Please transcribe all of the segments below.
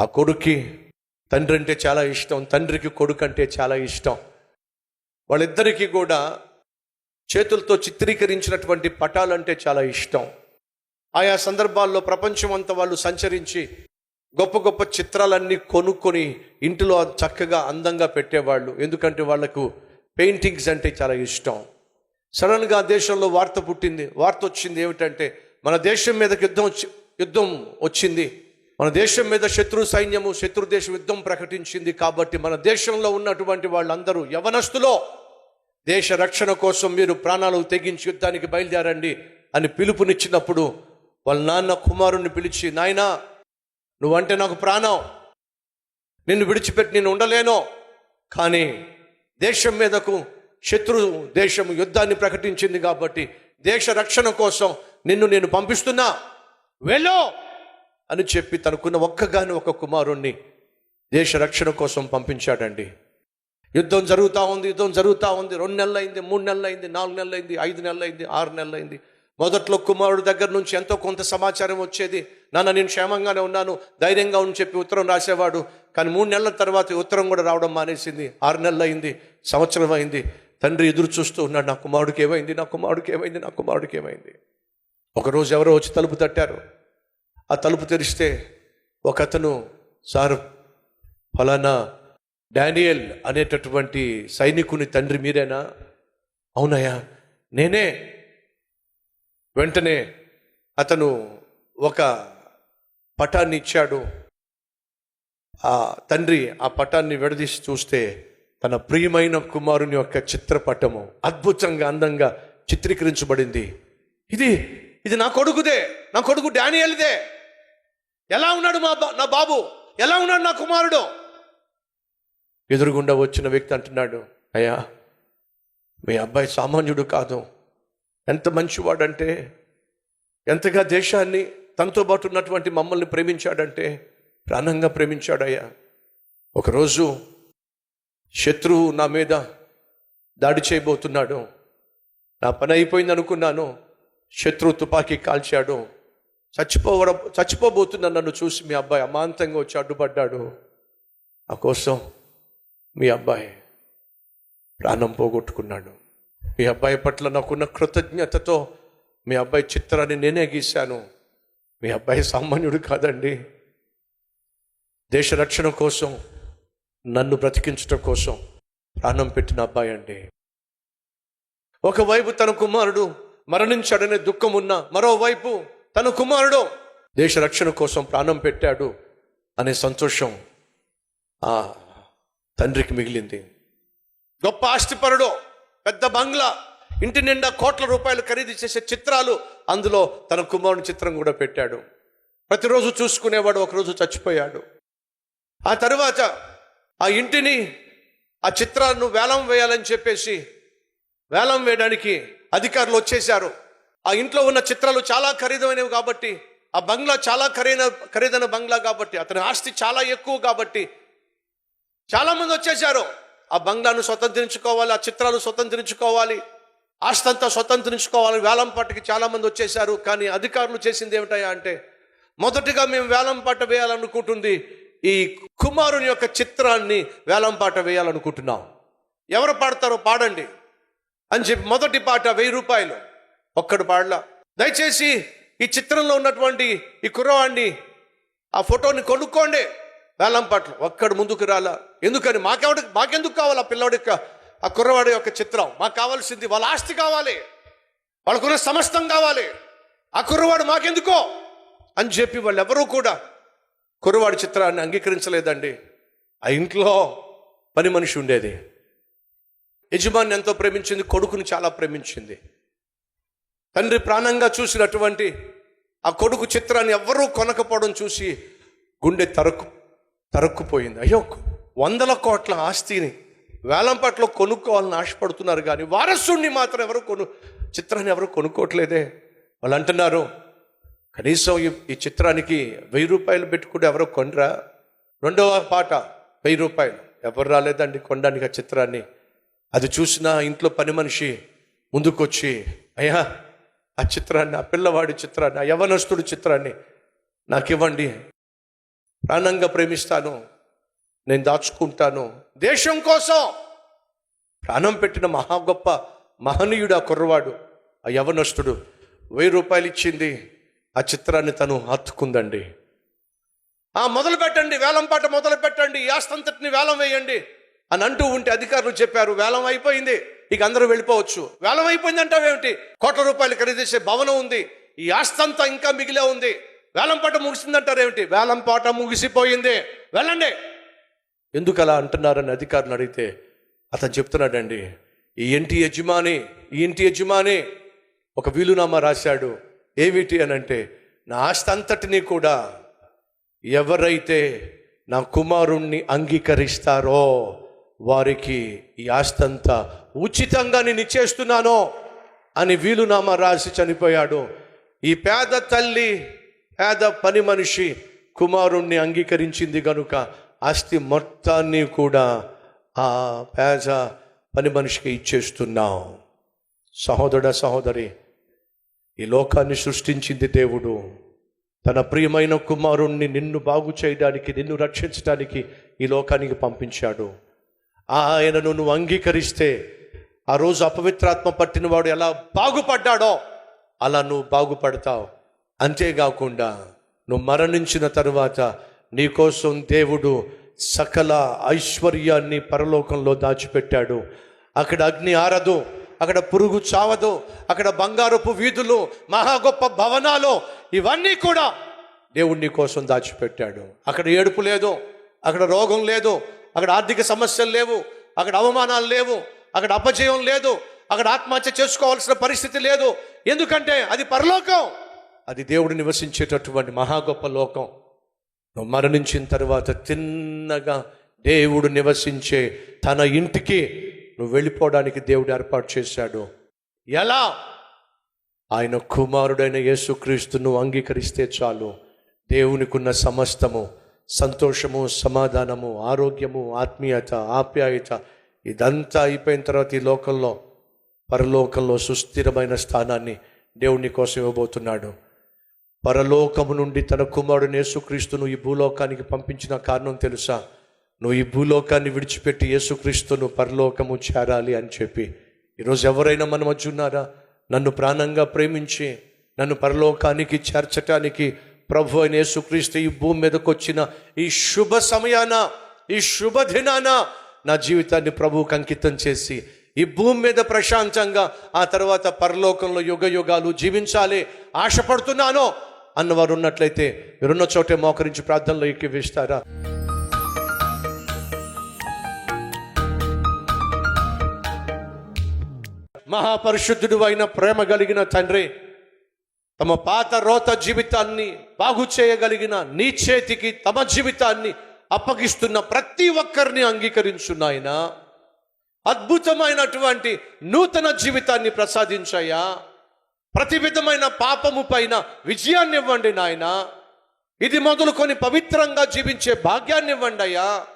ఆ కొడుక్కి తండ్రి అంటే చాలా ఇష్టం తండ్రికి కొడుకు అంటే చాలా ఇష్టం. వాళ్ళిద్దరికీ కూడా చేతులతో చిత్రీకరించినటువంటి పటాలంటే చాలా ఇష్టం. ఆయా సందర్భాల్లో ప్రపంచం అంతా వాళ్ళు సంచరించి గొప్ప గొప్ప చిత్రాలన్నీ కొనుక్కొని ఇంటిలో చక్కగా అందంగా పెట్టేవాళ్ళు. ఎందుకంటే వాళ్ళకు పెయింటింగ్స్ అంటే చాలా ఇష్టం. సడన్గా ఆ దేశంలో వార్త పుట్టింది. వార్త వచ్చింది ఏమిటంటే మన దేశం మీదకి యుద్ధం వచ్చి యుద్ధం వచ్చింది. మన దేశం మీద శత్రు సైన్యము శత్రు దేశం యుద్ధం ప్రకటించింది కాబట్టి మన దేశంలో ఉన్నటువంటి వాళ్ళందరూ యవనస్తులో దేశ రక్షణ కోసం మీరు ప్రాణాలు తెగించి యుద్ధానికి బయలుదేరండి అని పిలుపునిచ్చినప్పుడు వాళ్ళ నాన్న కుమారుణ్ణి పిలిచి నాయనా నువ్వంటే నాకు ప్రాణం. నిన్ను విడిచిపెట్టి నేను ఉండలేను. కానీ దేశం మీదకు శత్రు దేశం యుద్ధాన్ని ప్రకటించింది కాబట్టి దేశ రక్షణ కోసం నిన్ను నేను పంపిస్తున్నా. వెళ్ళు. అని చెప్పి తనకున్న ఒక్కగాని ఒక కుమారుణ్ణి దేశ రక్షణ కోసం పంపించాడండి. యుద్ధం జరుగుతూ ఉంది యుద్ధం జరుగుతూ ఉంది. రెండు నెలలు అయింది మూడు నెలలు అయింది నాలుగు నెలలు అయింది ఐదు నెలలు అయింది ఆరు నెలలు అయింది మొదట్లో కుమారుడు దగ్గర నుంచి ఎంతో కొంత సమాచారం వచ్చేది. నాన్న నేను క్షేమంగానే ఉన్నాను ధైర్యంగా ఉని చెప్పి ఉత్తరం రాసేవాడు. కానీ మూడు నెలల తర్వాత ఉత్తరం కూడా రావడం మానేసింది. ఆరు నెలలు అయింది సంవత్సరం అయింది. తండ్రి ఎదురు చూస్తూ ఉన్నాడు నా కుమారుడికి ఏమైంది నా కుమారుడికి ఏమైంది నా కుమారుడికి ఏమైంది? ఒకరోజు ఎవరో వచ్చి తలుపు తట్టారు. ఆ తలుపు తెరిస్తే ఒక అతను సార్ ఫలానా డానియల్ అనేటటువంటి సైనికుని తండ్రి మీరేనా? అవునయ్యా నేనే. వెంటనే అతను ఒక పటాన్ని ఇచ్చాడు. ఆ తండ్రి ఆ పటాన్ని విడదీసి చూస్తే తన ప్రియమైన కుమారుని యొక్క చిత్రపటము అద్భుతంగా అందంగా చిత్రీకరించబడింది. ఇది ఇది నా కొడుకుదే నా కొడుకు డానియల్దే. ఎలా ఉన్నాడు మా బా నా బాబు? ఎలా ఉన్నాడు నా కుమారుడు? ఎదురుగుండా వచ్చిన వ్యక్తి అంటున్నాడు అయ్యా మీ అబ్బాయి సామాన్యుడు కాదు. ఎంత మంచివాడంటే ఎంతగా దేశాన్ని తనతో పాటు ఉన్నటువంటి మమ్మల్ని ప్రేమించాడంటే ప్రాణంగా ప్రేమించాడయ్యా. ఒకరోజు శత్రువు నా మీద దాడి చేయబోతున్నాడు. నా పని అయిపోయింది అనుకున్నాను శత్రువు తుపాకీ కాల్చాడు. చచ్చిపోవడం చచ్చిపోబోతున్న నన్ను చూసి మీ అబ్బాయి అమాంతంగా వచ్చి అడ్డుపడ్డాడు. ఆ కోసం మీ అబ్బాయి ప్రాణం పోగొట్టుకున్నాడు. మీ అబ్బాయి పట్ల నాకున్న కృతజ్ఞతతో మీ అబ్బాయి చిత్రాన్ని నేనే గీశాను. మీ అబ్బాయి సామాన్యుడు కాదండి. దేశ రక్షణ కోసం నన్ను బ్రతికించటం కోసం ప్రాణం పెట్టిన అబ్బాయి అండి. ఒకవైపు తన కుమారుడు మరణించాడనే దుఃఖం ఉన్న మరోవైపు తన కుమారుడు. దేశ రక్షణ కోసం ప్రాణం పెట్టాడు అనే సంతోషం ఆ తండ్రికి మిగిలింది. గొప్ప ఆస్తిపరుడు పెద్ద బంగ్లా ఇంటి నిండా కోట్ల రూపాయలు ఖరీదు చేసే చిత్రాలు అందులో తన కుమారుని చిత్రం కూడా పెట్టాడు. ప్రతిరోజు చూసుకునేవాడు ఒకరోజు చచ్చిపోయాడు. ఆ తరువాత ఆ ఇంటిని ఆ చిత్రాలను వేలం వేయాలని చెప్పేసి వేలం వేయడానికి అధికారులు వచ్చేశారు. ఆ ఇంట్లో ఉన్న చిత్రాలు చాలా ఖరీదైనవి కాబట్టి ఆ బంగ్లా చాలా ఖరీదైన ఖరీదైన బంగ్లా కాబట్టి అతని ఆస్తి చాలా ఎక్కువ కాబట్టి చాలామంది వచ్చేసారు ఆ బంగ్లాను స్వతంత్రించుకోవాలి ఆ చిత్రాలు స్వతంత్రించుకోవాలి ఆస్తి అంతా స్వతంత్రించుకోవాలి. వేలంపాటకి చాలామంది వచ్చేసారు కానీ అధికారులు చేసింది ఏమిటయా అంటే మొదటిగా మేము వేలంపాట వేయాలనుకుంటుంది ఈ కుమారుని యొక్క చిత్రాన్ని వేలంపాట వేయాలనుకుంటున్నాం. ఎవరు పాడతారో పాడండి. అని చెప్పి మొదటి పాట వెయ్యి రూపాయలు. ఒక్కడు పాడలా. దయచేసి ఈ చిత్రంలో ఉన్నటువంటి ఈ కుర్రవాడిని ఆ ఫోటోని కొనుక్కోండి. వేలం ఒక్కడు ముందుకు రాలా. ఎందుకని? మాకెవడి మాకెందుకు కావాలి ఆ పిల్లవాడి యొక్క ఆ కుర్రవాడి యొక్క చిత్రం? మాకు కావాల్సింది వాళ్ళ ఆస్తి కావాలి. వాళ్ళకున్న సమస్తం కావాలి. ఆ కుర్రవాడు మాకెందుకో? అని చెప్పి వాళ్ళు ఎవరూ కూడా కుర్రవాడి చిత్రాన్ని అంగీకరించలేదండి. ఆ ఇంట్లో పని మనిషి ఉండేది. యజమాని ఎంతో ప్రేమించింది కొడుకుని చాలా ప్రేమించింది. తండ్రి ప్రాణంగా చూసినటువంటి ఆ కొడుకు చిత్రాన్ని ఎవ్వరూ కొనకపోవడం చూసి గుండె తరకు తరక్కుపోయింది. అయ్యో వందల కోట్ల ఆస్తిని వేలంపాట్లో కొనుక్కోవాలని ఆశపడుతున్నారు కానీ వారసుడిని మాత్రం ఎవరు కొను చిత్రాన్ని ఎవరు కొనుక్కోవట్లేదే. వాళ్ళు అంటున్నారు కనీసం ఈ ఈ చిత్రానికి వెయ్యి రూపాయలు పెట్టుకుంటే ఎవరో కొనరా? రెండవ పాట వెయ్యి రూపాయలు. ఎవరు రాలేదండి కొనడానికి ఆ చిత్రాన్ని. అది చూసిన ఇంట్లో పని మనిషి ముందుకొచ్చి అయ్యా ఆ చిత్రాన్ని ఆ పిల్లవాడి చిత్రాన్ని ఆ యవనస్తుడి చిత్రాన్ని నాకు ఇవ్వండి ప్రాణంగా ప్రేమిస్తాను. నేను దాచుకుంటాను. దేశం కోసం ప్రాణం పెట్టిన మహా గొప్ప మహనీయుడు ఆ కుర్రవాడు ఆ యవనస్తుడు వెయ్యి రూపాయలు ఇచ్చింది. ఆ చిత్రాన్ని తను హత్తుకుందండి. ఆ మొదలు పెట్టండి వేలం పాట మొదలు పెట్టండి ఆస్తంతటిని వేలం వేయండి అని అంటూ ఉంటే అధికారులు చెప్పారు వేలం అయిపోయింది. ఇక అందరూ వెళ్ళిపోవచ్చు. వేలం అయిపోయింది అంటావేమిటి కోట్ల రూపాయలు ఖరీదేసే భవనం ఉంది. ఈ ఆస్తంతా ఇంకా మిగిలే ఉంది. వేలం పాట ముగిసిందంటారేమిటి వేలం పాట ముగిసిపోయింది. వెళ్ళండి. ఎందుకు అలా అంటున్నారని అధికారులు అడిగితే అతను చెప్తున్నాడండి ఈ ఇంటి యజమాని ఈ ఇంటి యజమాని ఒక వీలునామా రాశాడు. ఏమిటి అని అంటే నా ఆస్తి అంతటినీ కూడా ఎవరైతే నా కుమారుణ్ణి అంగీకరిస్తారో వారికి ఈ ఆస్తంతా ఉచితంగా నేను ఇచ్చేస్తున్నాను అని వీలునామా రాసి చనిపోయాడు. ఈ పేద తల్లి పేద పని మనిషి కుమారుణ్ణి అంగీకరించింది కనుక ఆస్తి మొత్తాన్ని కూడా ఆ పేద పని మనిషికి ఇచ్చేస్తున్నాం. సహోదరుడ సహోదరి ఈ లోకాన్ని సృష్టించింది దేవుడు. తన ప్రియమైన కుమారుణ్ణి నిన్ను బాగు చేయడానికి నిన్ను రక్షించడానికి ఈ లోకానికి పంపించాడు. ఆయనను నువ్వు అంగీకరిస్తే ఆ రోజు అపవిత్రాత్మ పట్టినవాడు ఎలా బాగుపడ్డాడో అలా నువ్వు బాగుపడతావు. అంతేకాకుండా నువ్వు మరణించిన తరువాత నీకోసం దేవుడు సకల ఐశ్వర్యాన్ని పరలోకంలో దాచిపెట్టాడు. అక్కడ అగ్ని ఆరదు అక్కడ పురుగు చావదు అక్కడ బంగారపు వీధులు మహా గొప్ప భవనాలు ఇవన్నీ కూడా దేవుడు నీ కోసం దాచిపెట్టాడు. అక్కడ ఏడుపు లేదు అక్కడ రోగం లేదు అక్కడ ఆర్థిక సమస్యలు లేవు అక్కడ అవమానాలు లేవు. అక్కడ అపజయం లేదు. అక్కడ ఆత్మహత్య చేసుకోవాల్సిన పరిస్థితి లేదు. ఎందుకంటే అది పరలోకం. అది దేవుడు నివసించేటటువంటి మహా గొప్ప లోకం. నువ్వు మరణించిన తర్వాత తిన్నగా దేవుడు నివసించే తన ఇంటికి నువ్వు వెళ్ళిపోవడానికి దేవుడు ఏర్పాటు చేశాడు. ఎలా? ఆయన కుమారుడైన యేసుక్రీస్తును అంగీకరిస్తే చాలు. దేవునికున్న సమస్తము సంతోషము సమాధానము ఆరోగ్యము ఆత్మీయత ఆప్యాయత ఇదంతా అయిపోయిన తర్వాత ఈ లోకంలో పరలోకంలో సుస్థిరమైన స్థానాన్ని దేవుని కోసం ఇవ్వబోతున్నాడు. పరలోకము నుండి తన కుమారుడు యేసుక్రీస్తును ఈ భూలోకానికి పంపించిన కారణం తెలుసా? నువ్వు ఈ భూలోకాన్ని విడిచిపెట్టి యేసుక్రీస్తును పరలోకము చేరాలి అని చెప్పి. ఈరోజు ఎవరైనా మన మధ్య ఉన్నారా? నన్ను ప్రాణంగా ప్రేమించి నన్ను పరలోకానికి చేర్చటానికి ప్రభు అయిన యేసుక్రీస్తు ఈ భూమి మీదకొచ్చిన ఈ శుభ సమయాన ఈ శుభ దినాన నా జీవితాన్ని ప్రభువుకి అంకితం చేసి ఈ భూమి మీద ప్రశాంతంగా ఆ తర్వాత పరలోకంలో యుగ యుగాలు జీవించాలి ఆశపడుతున్నానో అన్నవారు ఉన్నట్లయితే మీరున్న చోటే మోకరించి ప్రార్థనలో ఎక్కివేస్తారా? మహాపరిశుద్ధుడు అయిన ప్రేమ కలిగిన తండ్రి తమ పాత రోత జీవితాన్ని బాగు చేయగలిగిన నీ చేతికి తమ జీవితాన్ని అప్పగిస్తున్న ప్రతి ఒక్కరిని అంగీకరించు నాయన. అద్భుతమైనటువంటి నూతన జీవితాన్ని ప్రసాదించయ్యా. ప్రతి విధమైన పాపము పైన విజయాన్ని ఇవ్వండి నాయన. ఇది మొదలుకొని పవిత్రంగా జీవించే భాగ్యాన్ని ఇవ్వండి అయ్యా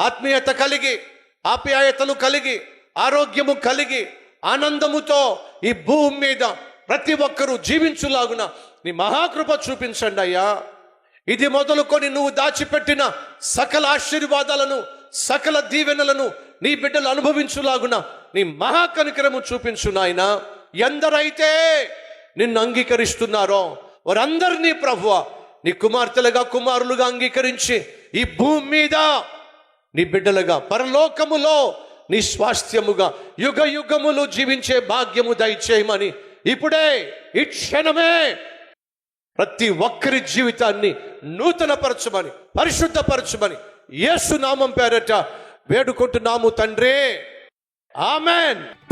ఆత్మీయత కలిగి ఆప్యాయతలు కలిగి ఆరోగ్యము కలిగి ఆనందముతో ఈ భూమి మీద ప్రతి ఒక్కరూ జీవించులాగున నీ మహాకృప చూపించండి అయ్యా ఇది మొదలుకొని నువ్వు దాచిపెట్టిన సకల ఆశీర్వాదాలను సకల దీవెనలను నీ బిడ్డలు అనుభవించులాగున నీ మహాకనికరము చూపించు నాయన. ఎందరైతే నిన్ను అంగీకరిస్తున్నారో వారందరినీ ప్రభువ నీ కుమార్తెలుగా కుమారులుగా అంగీకరించి ఈ భూమి మీద నీ బిడ్డలుగా పరలోకములో నీ స్వాస్థ్యముగా యుగ యుగములు జీవించే భాగ్యము దయచేయమని ఇప్పుడే ఈ క్షణమే ప్రతి ఒక్కరి జీవితాన్ని నూతనపరచమని పరిశుద్ధపరచమని యేసు నామం పేరట వేడుకుంటున్నాము తండ్రి. ఆమెన్.